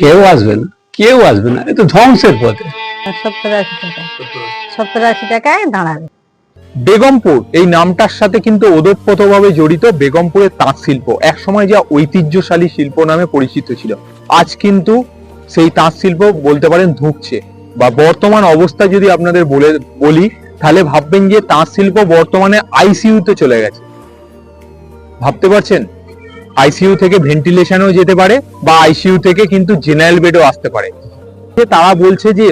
কেউ আসবে না কেউ আসবে না এ ধ্বংসের পথে। সত্তর আশি টাকা সত্তর আশি টাকায় দাঁড়াবে। বেগমপুর এই নামটার সাথে কিন্তু ওতপ্রোতভাবে জড়িত বেগমপুরের তাঁত শিল্প এক সময় যা ঐতিহ্যশালী শিল্প নামে পরিচিত ছিল। আজ কিন্তু সেই তাঁত শিল্প বলতে পারেন ধুঁকছে। বা বর্তমান অবস্থা যদি আপনাদের বলে বলি তাহলে ভাববেন যে তাঁত শিল্প বর্তমানে আইসিইউ তে চলে গেছে। ভাবতে পারছেন? আইসিইউ থেকে ভেন্টিলেশনও যেতে পারে বা আইসিইউ থেকে কিন্তু জেনারেল বেডও আসতে পারে। তারা বলছে যে,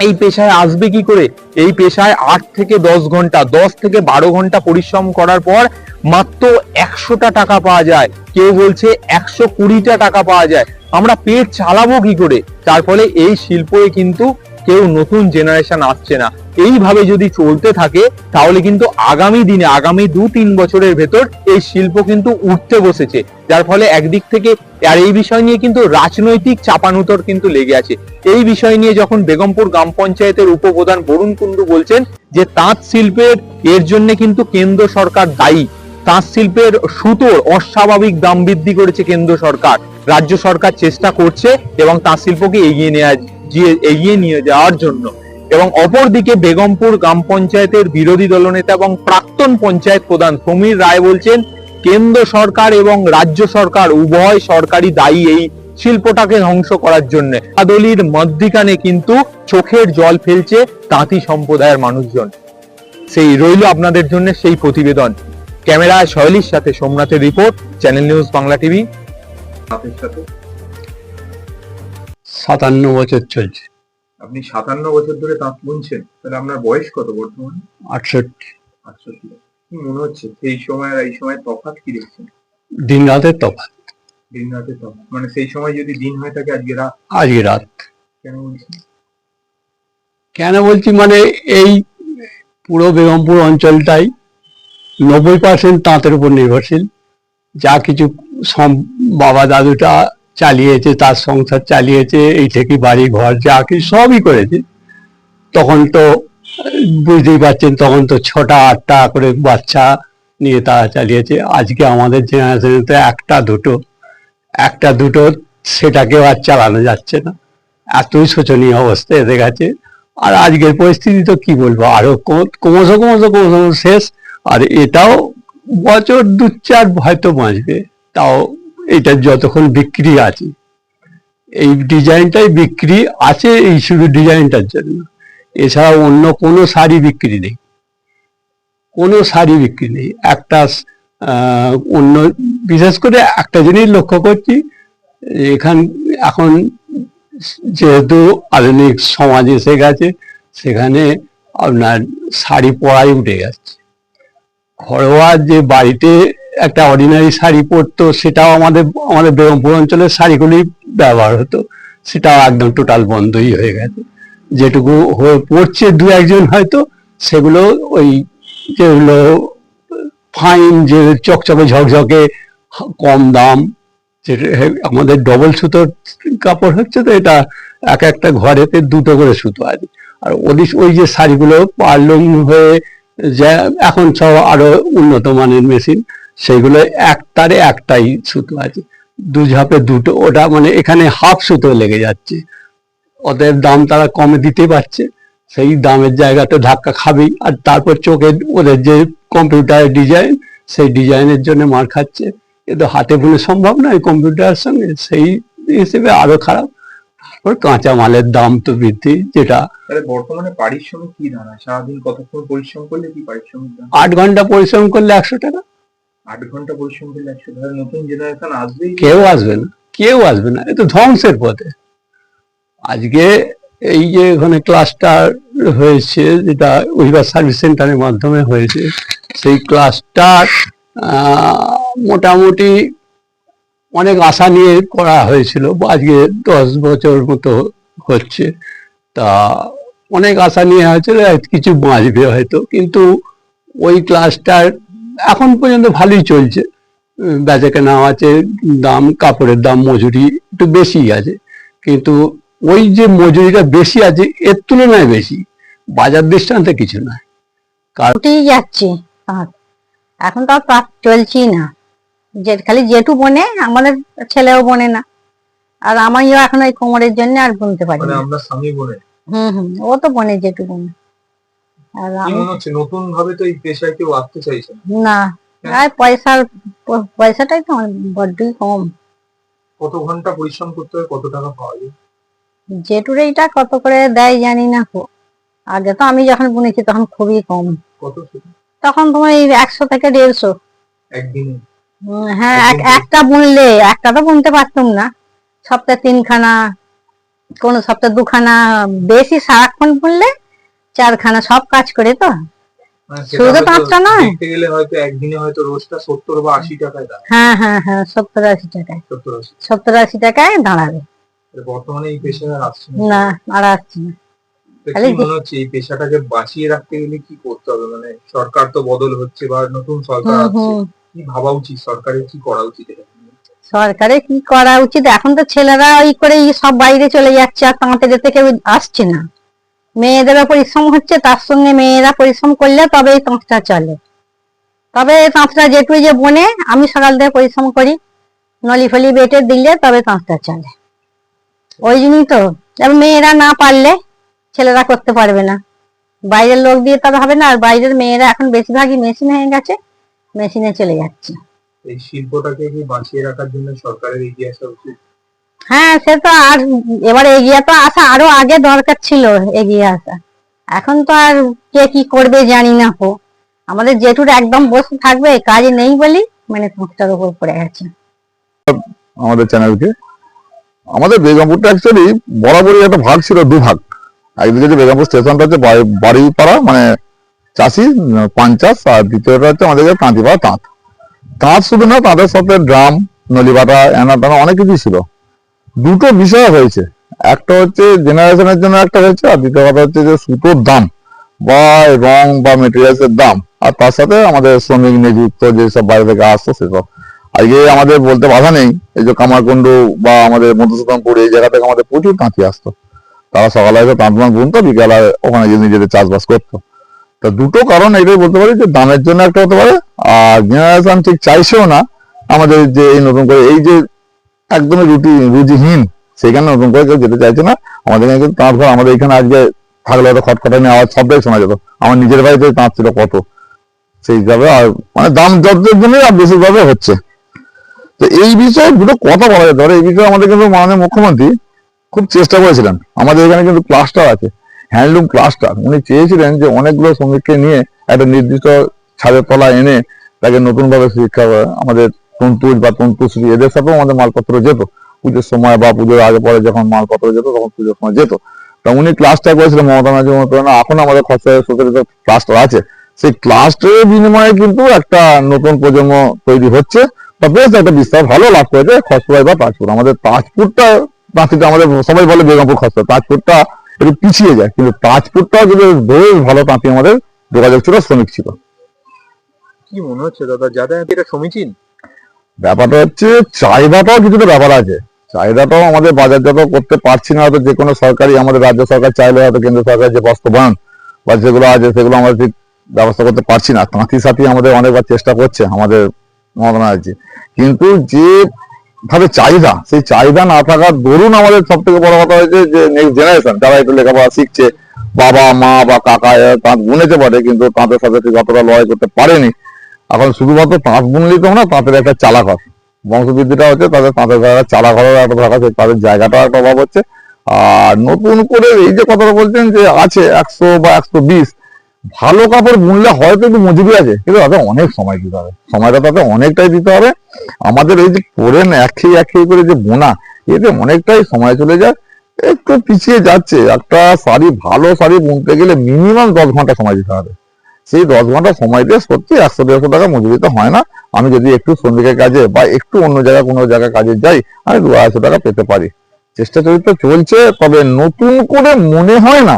এই পেশায় আসবে কি করে? এই পেশায় আট থেকে দশ ঘণ্টা, দশ থেকে বারো ঘণ্টা পরিশ্রম করার পর মাত্র একশোটা টাকা পাওয়া যায়। কেউ বলছে একশো কুড়িটা টাকা পাওয়া যায়। আমরা পেট চালাবো কি করে? তার ফলে এই শিল্পে কিন্তু কেউ নতুন জেনারেশন আসছে না। এইভাবে যদি চলতে থাকে, তাহলে কিন্তু আগামী দিনে, আগামী দু তিন বছরের ভেতর এই শিল্প কিন্তু উঠতে বসেছে। যার ফলে একদিক থেকে, আর এই বিষয় নিয়ে কিন্তু রাজনৈতিক চাপানুতর কিন্তু লেগে আছে। এই বিষয় নিয়ে যখন বেগমপুর গ্রাম পঞ্চায়েতের উপপ্রধান বরুণ কুন্ডু বলছেন যে, তাঁত শিল্পের, এর জন্য কিন্তু কেন্দ্র সরকার দায়ী। তাঁত শিল্পের সুতোর অস্বাভাবিক দাম বৃদ্ধি করেছে কেন্দ্র সরকার। রাজ্য সরকার চেষ্টা করছে এবং তাঁত শিল্পকে এগিয়ে নেওয়া এগিয়ে নিয়ে যাওয়ার জন্য। এবং অপরদিকে বেগমপুর গ্রাম পঞ্চায়েতের বিরোধী দলনেতা এবং প্রাক্তন পঞ্চায়েত প্রধান সমীর রায় বলছেন কেন্দ্র সরকার এবং রাজ্য সরকার উভয় সরকারি দায়ী এই শিল্পটাকে ধ্বংস করার জন্য। আদলির মধ্যিখানে কিন্তু চোখের জল ফেলছে তাঁতি সম্প্রদায়ের মানুষজন। সেই রইল আপনাদের জন্য সেই প্রতিবেদন। ক্যামেরা শৈলীর সাথে সোমনাথের report channel news Bangla TV. সাথে। সাতান্ন বছর চলছে। আপনি সাতান্ন বছর ধরে তাঁত বুনছেন তাহলে আপনার বয়স কত বর্তমানে? আটষট্টি। আটষট্টি। কি মনে হচ্ছে সেই সময় আর এই সময় তফাৎ কি দেখছেন দিন রাতের তফাৎ। দিন রাতে তফাৎ। মানে সেই সময় যদি দিন হয়ে থাকে আজকে রাত আজকে রাত। কেন বলছেন? কেন বলছি মানে এই পুরো বেগমপুর অঞ্চলটাই নব্বই পার্সেন্ট তাঁতের উপর নির্ভরশীল। যা কিছু বাবা দাদুটা চালিয়েছে, তার সংসার চালিয়েছে, এই থেকে বাড়ি ঘর যা কি সবই করেছে। তখন তো বুঝতেই পারছেন, তখন তো ছটা, আটটা করে বাচ্চা নিয়ে তারা চালিয়েছে। আজকে আমাদের জেনারেশনে তো একটা দুটো একটা দুটো সেটাকেও আর চালানো যাচ্ছে না। এতই শোচনীয় অবস্থা এসে গেছে আর আজকের পরিস্থিতি তো কি বলব, আরও ক্রম- ক্রমশ ক্রমশ ক্রমশ শেষ। আর এটাও বছর দু চার হয়তো বাঁচবে, তাও এটা যতক্ষণ বিক্রি আছে। এই ডিজাইনটাই বিক্রি আছে এই শুধু ডিজাইনটার জন্য। এছাড়া অন্য কোনো শাড়ি বিক্রি নেই। কোনো শাড়ি বিক্রি নেই। একটা অন্য, বিশেষ করে একটা জিনিস লক্ষ্য করছি, এখান, এখন যেহেতু আধুনিক সমাজ এসে গেছে, সেখানে আপনার শাড়ি পরাই উঠে যাচ্ছে। ঘরোয়া যে বাড়িতে একটা অর্ডিনারি শাড়ি পরতো, সেটাও আমাদের আমাদের বেগমপুর অঞ্চলের শাড়িগুলি ব্যবহার হতো। সেটাও একদম টোটাল বন্ধই হয়ে গেছে। যেটুকু হয়ে পড়ছে দু একজন হয়তো, সেগুলো ওই যেগুলো ফাইন যে চকচকে ঝকঝকে কম দাম যেটা আমাদের ডবল সুতোর কাপড় হচ্ছে তো এটা এক একটা ঘরেতে দুটো করে সুতো আছে। আর ওদিস ওই যে শাড়িগুলো পার্লুম হয়ে যা, এখন সব আরও উন্নত মানের মেশিন সেইগুলো একটারে একটাই সুতো আছে। দু ঝাপে দুটো ওটা মানে এখানে হাফ সুতো লেগে যাচ্ছে। ওদের দাম তারা কমে দিতে পারছে সেই দামের জায়গাটা ধাক্কা খাবেই। আর তারপর চোখে ওদের যে কম্পিউটার ডিজাইন সেই ডিজাইনের জন্য মার খাচ্ছে। এ তো হাতে বুনে সম্ভব নয় কম্পিউটারের সঙ্গে সেই হিসেবে আরও খারাপ। তারপর কাঁচা মালের দাম তো বৃদ্ধি যেটা বর্তমানে পারিশ্রমিক কি দাঁড়ায় সারাদিন কতক্ষণ পরিশ্রম করলে কি পারিশ্রমিক আট ঘণ্টা পরিশ্রম করলে একশো টাকা। আট ঘণ্টা পরিশ্রম করলে একশো তাহলে নতুন জেনারেশন আসবেই। কেউ আসবে না, কেউ আসবে না। এ তো ধ্বংসের পথে। আজকে এই যে এখানে ক্লাসটা হয়েছে, যেটা উইভার সার্ভিস সেন্টারের মাধ্যমে হয়েছে, সেই ক্লাসটার মোটামুটি অনেক আশা নিয়ে করা হয়েছিল। আজকে দশ বছর মতো হচ্ছে। তা অনেক আশা নিয়ে হয়েছিল কিছু বাঁচবে হয়তো। কিন্তু ওই ক্লাসটার এখন পর্যন্ত ভালোই চলছে। বেচা কেনা আছে দাম কাপড়ের দাম মজুরি একটু বেশি আছে। কিন্তু ওই যে মজুরিটা বেশি আছে এর তুলনায় বেশি। বাজার দৃষ্টান্তে কিছু নয় উঠেই যাচ্ছে। তাঁত এখন তো আর তাঁত চলছেই না। যে খালি যেটু বনে আমাদের ছেলেও বনে না। আর আমিও এখন ওই কোমরের জন্য আর বুনতে পারি মানে না। আমরা স্বামী বোনে। হুম হুম ও তো বনে যেটুকু আর কি মনে হচ্ছে? নতুন ভাবে তো এই পেশায় কেউ আসতে চাইছে না। না। আর পয়সার পয়সাটাই তো বড্ডই কম। কত ঘণ্টা পরিশ্রম করতে হয় কত টাকা পাওয়া যায়? জেটুরেইটা কত করে দেয় জানি না কো। আগে তো আমি যখন বুনেছি তখন খুবই কম। কত তখন তোমার এই একশো থেকে দেড়শো। একদিনে? হ্যাঁ এক- একটা বুনলে একটা তো বুনতে পারতাম না। সপ্তাহে তিনখানা কোন সপ্তাহে দুখানা বেশি সারাক্ষণ বুনলে চারখানা সব কাজ করে তো? মানে শুধু পাঁচটা নয়। দেখতে গেলে হয়তো একদিনে হয়তো রোজটা সত্তর বা আশি টাকায় হ্যাঁ হ্যাঁ হ্যাঁ সত্তর আশি টাকায়। সত্তর আশি। সত্তর আশি টাকায় দাঁড়াবে। বর্তমানে এই আর আসছে না। আর আসছে না। কি মনে হচ্ছে এই পেশাটাকে বাঁচিয়ে রাখতে গেলে কি করতে হবে? মানে সরকার তো বদল হচ্ছে বা নতুন সরকার হুম আসছে। কি ভাবা উচিত? সরকারের কি করা উচিত? সরকারের কি করা উচিত? এখন তো ছেলেরা ওই করে সব বাইরে চলে যাচ্ছে আর তাঁতের থেকে আসছে না। মেয়েদেরও পরিশ্রম হচ্ছে, তার সঙ্গে মেয়েরা পরিশ্রম করলে তবে এই তাঁতটা চলে। তবে তাঁতটা যেটুকু যে বনে, আমি সকাল থেকে পরিশ্রম করি। নলি ফলি বেটে দিলে তবে তাঁতটা চলে। ওই জন্যই তো। এবার মেয়েরা না পারলে ছেলেরা করতে পারবে না। বাইরের লোক দিয়ে তবে হবে না। আর বাইরের মেয়েরা এখন বেশিরভাগই মেশিন হয়ে গেছে, মেশিনে চলে যাচ্ছে। এই শিল্পটাকে কি বাঁচিয়ে রাখার জন্য সরকারের এগিয়ে আসা উচিত? হ্যাঁ সে তো আর এবার এগিয়ে তো আসা আরও আগে দরকার ছিল এগিয়ে আসা। এখন তো আর কে কি করবে জানি না হো। আমাদের জেঠুর একদম বসে থাকবে কাজ নেই বলি মানে তোমার উপর পড়ে গেছে আমাদের চ্যানেলকে। আমাদের বেগমপুরটা অ্যাকচুয়ালি বরাবরই একটা ভাগ ছিল দু ভাগ একদিকে যে বেগমপুর স্টেশনটা হচ্ছে বাড়ি- বাড়িপাড়া মানে চাষি চাষ আর দ্বিতীয়টা হচ্ছে আমাদের যে তাঁতিপাড়া তাঁত। তাঁত শুধু না, তাঁতের সাথে ড্রাম, নলিবাটা এনা অনেক কিছুই ছিল। দুটো বিষয় হয়েছে। একটা হচ্ছে জেনারেশনের জন্য একটা হয়েছে, আর দ্বিতীয় কথা হচ্ছে যে সুতোর দাম, বা রং বা মেটেরিয়ালসের দাম, আর তার সাথে আমাদের শ্রমিক নিযুক্ত যেসব বাইরে থেকে আসতো সেসব। আজকে আমাদের বলতে বাধা নেই, এই যে কামারকুন্ডু বা আমাদের মধুসূদনপুর, এই জায়গা থেকে আমাদের প্রচুর তাঁতি আসতো। তারা সকালে এসে তাঁতমান বুনতো বিকালে ওখানে গিয়ে নিজেদের চাষবাস করতো। তা দুটো কারণ এটাই বলতে পারি যে দামের জন্য একটা হতে পারে, আর জেনারেশন ঠিক চাইছেও না, আমাদের যে এই নতুন করে এই যে একদমই রুটি রুজিহীন সেখানে নতুন করে কেউ যেতে চাইছে না। আমাদের এখানে কিন্তু তাঁত ঘর, আমাদের এখানে আজকে থাকলে হয়তো খটখটানি আওয়াজ সবটাই শোনা যেত। আমার নিজের বাড়িতে তাঁত ছিল কত। সেই হিসাবে আর মানে দাম যতদের জন্যই আর বেশিরভাবে হচ্ছে। তো এই বিষয়ে দুটো কথা বলা যেতে পারে। এই বিষয়ে আমাদের কিন্তু মাননীয় মুখ্যমন্ত্রী খুব চেষ্টা করেছিলেন। আমাদের এখানে কিন্তু ক্লাস্টার আছে, হ্যান্ডলুম ক্লাস্টার। উনি চেয়েছিলেন যে অনেকগুলো শ্রমিককে নিয়ে একটা নির্দিষ্ট ছাদের তলা এনে তাকে নতুনভাবে শিক্ষা। আমাদের তন্তুজ বা তন্তুশ্রী এদের সাথেও আমাদের মালপত্র যেত। পুজোর সময় বা পুজোর আগে পরে যখন মালপত্র যেত, তখন পুজোর সময় যেত। তা উনি ক্লাসটা করেছিলেন মমতা ব্যানার্জি ব্যানার্জি এখন আমাদের খরচা সুতরিত ক্লাস্টার আছে। সেই ক্লাস্টারের বিনিময়ে কিন্তু একটা নতুন প্রজন্ম তৈরি হচ্ছে। তা বেশ একটা বিস্তার ভালো লাভ করেছে খসড়াই বা তাজপুর। আমাদের তাজপুরটা তাঁতিটা আমাদের সবাই বলে বেগমপুর খসড়া। তাজপুরটা একটু পিছিয়ে যায়, কিন্তু তাজপুরটা কিন্তু বেশ ভালো তাঁতি আমাদের যোগাযোগ ছিল, শ্রমিক ছিল। কি মনে হচ্ছে দাদা? যাতায়াত এটা সমীচীন? ব্যাপারটা হচ্ছে চাহিদাটাও কিছুটা ব্যাপার আছে। চাহিদাটাও আমাদের বাজারজাত করতে পারছি না, হয়তো যে কোনো সরকারি আমাদের রাজ্য সরকার চাইলে হয়তো কেন্দ্র সরকার যে বাস্তবায়ন বা যেগুলো আছে, সেগুলো আমরা ঠিক ব্যবস্থা করতে পারছি না। তাঁতি সাথী আমাদের অনেকবার চেষ্টা করছে, আমাদের মমতা কিন্তু যে ভাবে চাহিদা, সেই চাহিদা না থাকার দরুন আমাদের সব থেকে বড় কথা হয়েছে যে নেক্সট জেনারেশন যারা একটু লেখাপড়া শিখছে, বাবা, মা বা কাকা তাঁত বুনেতে পারে কিন্তু তাঁতের সাথে ঠিক অতটা লড়াই করতে পারেনি এখন শুধুমাত্র তাঁত বুনলেই তো না, তাঁতের একটা চালাঘর বংশবৃদ্ধিটা হচ্ছে তাদের তাঁতের ঘরের চালাঘরের একটা সেই তাদের জায়গাটাও একটা অভাব হচ্ছে। আর নতুন করে এই যে কথাটা বলছেন যে আছে একশো বা একশো বিশ, ভালো কাপড় বুনলে হয়তো একটু মজুরি আছে, কিন্তু তাতে অনেক সময় দিতে হবে। সময়টা তাতে অনেকটাই দিতে হবে। আমাদের এই যে পরেন একই একই করে যে বোনা, এতে অনেকটাই সময় চলে যায়। একটু পিছিয়ে যাচ্ছে, একটা শাড়ি, ভালো শাড়ি বুনতে গেলে মিনিমাম দশ ঘণ্টা সময় দিতে হবে। সেই দশ ঘণ্টা সময় দিয়ে সত্যি একশো দেড়শো টাকা মজুরিতে হয় না। আমি যদি একটু শ্রমিকের কাজে বা একটু অন্য জায়গায় কোনো জায়গায় কাজে যাই আমি দু আড়াইশো টাকা পেতে পারি। চেষ্টা চরিত্র চলছে তবে নতুন করে মনে হয় না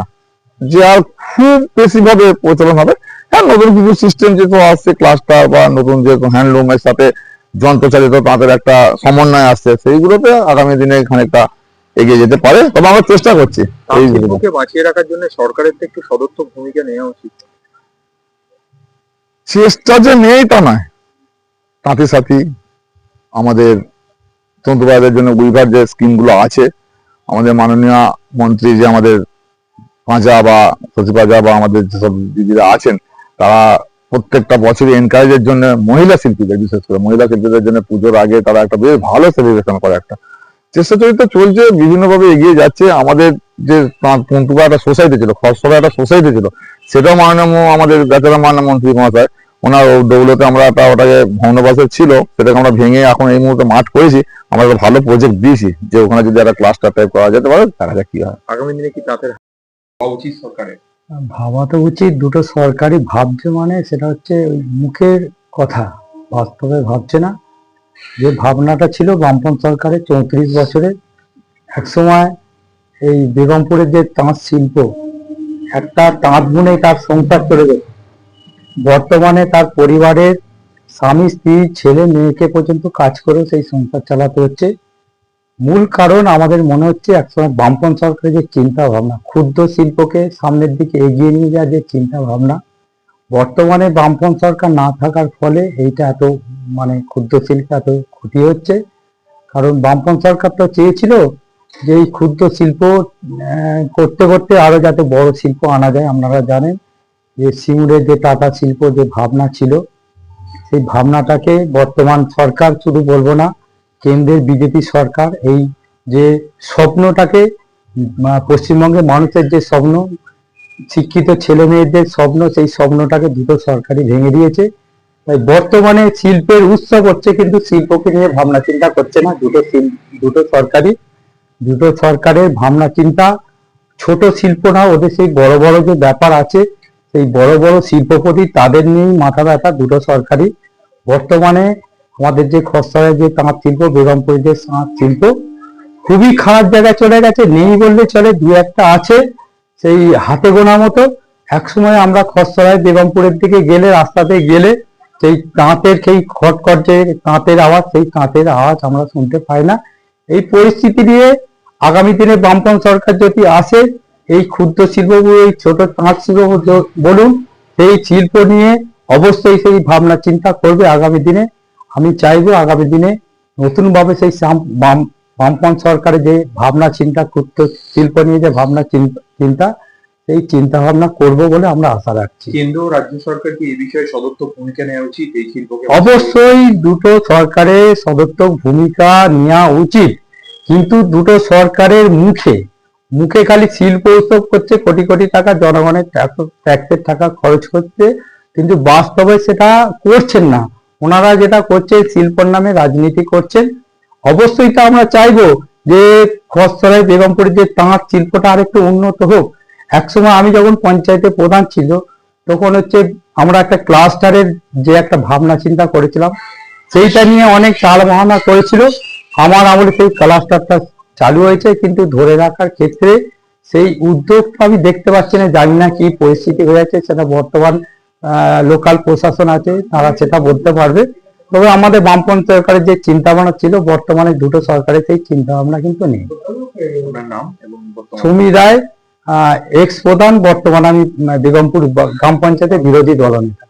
যে আর খুব বেশি ভাবে প্রচলন হবে। হ্যাঁ নতুন কিছু সিস্টেম যেহেতু আসছে ক্লাস্টার বা নতুন যে হ্যান্ডলুমের সাথে যন্ত্রচালিত তাদের একটা সমন্বয় আসছে সেইগুলোতে আগামী দিনে খানিকটা এগিয়ে যেতে পারে। তবে আমরা চেষ্টা করছি বাঁচিয়ে রাখার জন্য সরকারের তো একটু সদর্থক ভূমিকা নেওয়া উচিত। চেষ্টা যে নেই তা নয়। তাঁতি সাথী আমাদের তন্তুবাদের জন্য উইভার যে স্কিমগুলো আছে, আমাদের মাননীয় মন্ত্রী যে আমাদের পাঁজা বা শশী পাঁজা বা আমাদের যেসব দিদিরা আছেন, তারা প্রত্যেকটা বছরই এনকারেজের জন্য মহিলা শিল্পীদের, বিশেষ করে মহিলা শিল্পীদের জন্য পুজোর আগে তারা একটা বেশ ভালো সেলিব্রেশন করে একটা। চেষ্টা চরিত্র চলছে, বিভিন্নভাবে এগিয়ে যাচ্ছে। আমাদের যে পন্তুকা একটা সোসাইটি ছিল খসড়া একটা সোসাইটি ছিল সেটাও মাননীয় আমাদের বেচারা মাননীয় মন্ত্রী মহাশয় ওনার দৌলতে আমরা একটা ওটাকে ভগ্নবাসের ছিল সেটাকে আমরা ভেঙে এখন এই মুহূর্তে মাঠ করেছি আমরা একটা ভালো প্রজেক্ট দিয়েছি যে ওখানে যদি একটা ক্লাস্টার টাইপ করা যেতে পারে দেখা যাক কি হয়। আগামী দিনে কি তাদের উচিত সরকারের? ভাবা তো উচিত দুটো সরকারি ভাবছে মানে সেটা হচ্ছে ওই মুখের কথা বাস্তবে ভাবছে না। যে ভাবনাটা ছিল বামপন্থ সরকারের চৌত্রিশ বছরে একসময় এই বেগমপুরের যে তাঁত শিল্প, একটা তাঁত বুনে তার সংসার চলে যেত বর্তমানে তার পরিবারের স্বামী, স্ত্রী, ছেলে, মেয়েকে পর্যন্ত কাজ করে সেই সংসার চালাতে হচ্ছে। মূল কারণ আমাদের মনে হচ্ছে একসময় বামপন্থ সরকারের যে চিন্তা ভাবনা ক্ষুদ্র শিল্পকে সামনের দিকে এগিয়ে নিয়ে যাওয়ার যে চিন্তা ভাবনা বর্তমানে বামপন্থ সরকার না থাকার ফলে এইটা এত মানে ক্ষুদ্র শিল্পে এত ক্ষতি হচ্ছে। কারণ বামপন্থ সরকার তো চেয়েছিল যে এই ক্ষুদ্র শিল্প করতে করতে আরও যাতে বড় শিল্প আনা যায়, আপনারা জানেন যে সিঙ্গুরের যে টাটা শিল্প যে ভাবনা ছিল, সেই ভাবনাটাকে বর্তমান সরকার শুধু বলব না, কেন্দ্রের বিজেপি সরকার এই যে স্বপ্নটাকে পশ্চিমবঙ্গের মানুষের যে স্বপ্ন, শিক্ষিত ছেলে মেয়েদের স্বপ্ন, সেই স্বপ্নটাকে দুটো সরকারই ভেঙে দিয়েছে। তাই বর্তমানে শিল্পের উৎসব হচ্ছে কিন্তু শিল্পকে নিয়ে ভাবনা চিন্তা করছে না, দুটো দুটো সরকারই। দুটো সরকারের ভাবনা চিন্তা, ছোট শিল্প না, ওদের সেই বড় বড় যে ব্যাপার আছে, সেই বড় বড় শিল্পপতি তাদের নিয়েই মাথা ব্যথা দুটো সরকারি। বর্তমানে আমাদের যে খসড়া যে তাঁত শিল্প বেগমপুরের যে তাঁত শিল্প, খুবই খারাপ জায়গায় চলে গেছে, নেই বললে চলে, দু একটা আছে, সেই হাতে গোনা মতো। একসময় আমরা খসড়ায় বেগমপুরের দিকে গেলে, রাস্তাতে গেলে, সেই তাঁতের সেই খটখট যে তাঁতের আওয়াজ, সেই তাঁতের আওয়াজ আমরা শুনতে পাই না। এই পরিস্থিতি নিয়ে আগামী দিনে বামপন সরকার যদি আসে, এই ক্ষুদ্র শিল্পগুলো, এই ছোট তাঁত শিল্প বলুন, সেই শিল্প নিয়ে অবশ্যই সেই ভাবনা চিন্তা করবে আগামী দিনে। আমি চাইব আগামী দিনে নতুনভাবে সেই বাম বামপন সরকারের যে ভাবনা চিন্তা, ক্ষুদ্র শিল্প নিয়ে যে ভাবনা চিন্তা সেই চিন্তা ভাবনা করব বলে আমরা আশা রাখছি। কেন্দ্র রাজ্য সরকার কি এই বিষয়ে সদর্থ ভূমিকা নেওয়া উচিত? এই শিল্পকে অবশ্যই দুটো সরকারের সদর্থক ভূমিকা নেওয়া উচিত। কিন্তু দুটো সরকারের মুখে মুখে খালি শিল্প উৎসব করছে কোটি কোটি টাকা জনগণের ট্যাক্সের টাকা খরচ করছে কিন্তু বাস্তবে সেটা করছেন না। ওনারা যেটা করছে শিল্পর নামে রাজনীতি করছেন। অবশ্যই তো আমরা চাইব যে খসড়ায় বেগমপুরের যে তাঁত শিল্পটা আরেকটু উন্নত হোক একসময় আমি যখন পঞ্চায়েতে প্রধান ছিল, তখন হচ্ছে আমরা একটা ক্লাস্টারের যে একটা ভাবনা চিন্তা করেছিলাম, সেইটা নিয়ে অনেক চাল বাহানা করেছিল। আমার আমলে সেই ক্লাস্টারটা চালু হয়েছে, কিন্তু ধরে রাখার ক্ষেত্রে সেই উদ্যোগটা আমি দেখতে পাচ্ছি না, জানি না কি পরিস্থিতি হয়েছে, সেটা বর্তমান লোকাল প্রশাসন আছে, তারা সেটা বলতে পারবে। তবে আমাদের বামপন্থ সরকারের যে চিন্তা ভাবনা ছিল, বর্তমানে দুটো সরকারের সেই চিন্তা ভাবনা কিন্তু নেই। সুমি রায় এক্স প্রধান বর্তমানে আমি বেগমপুর গ্রাম পঞ্চায়েতের বিরোধী দলনেতা।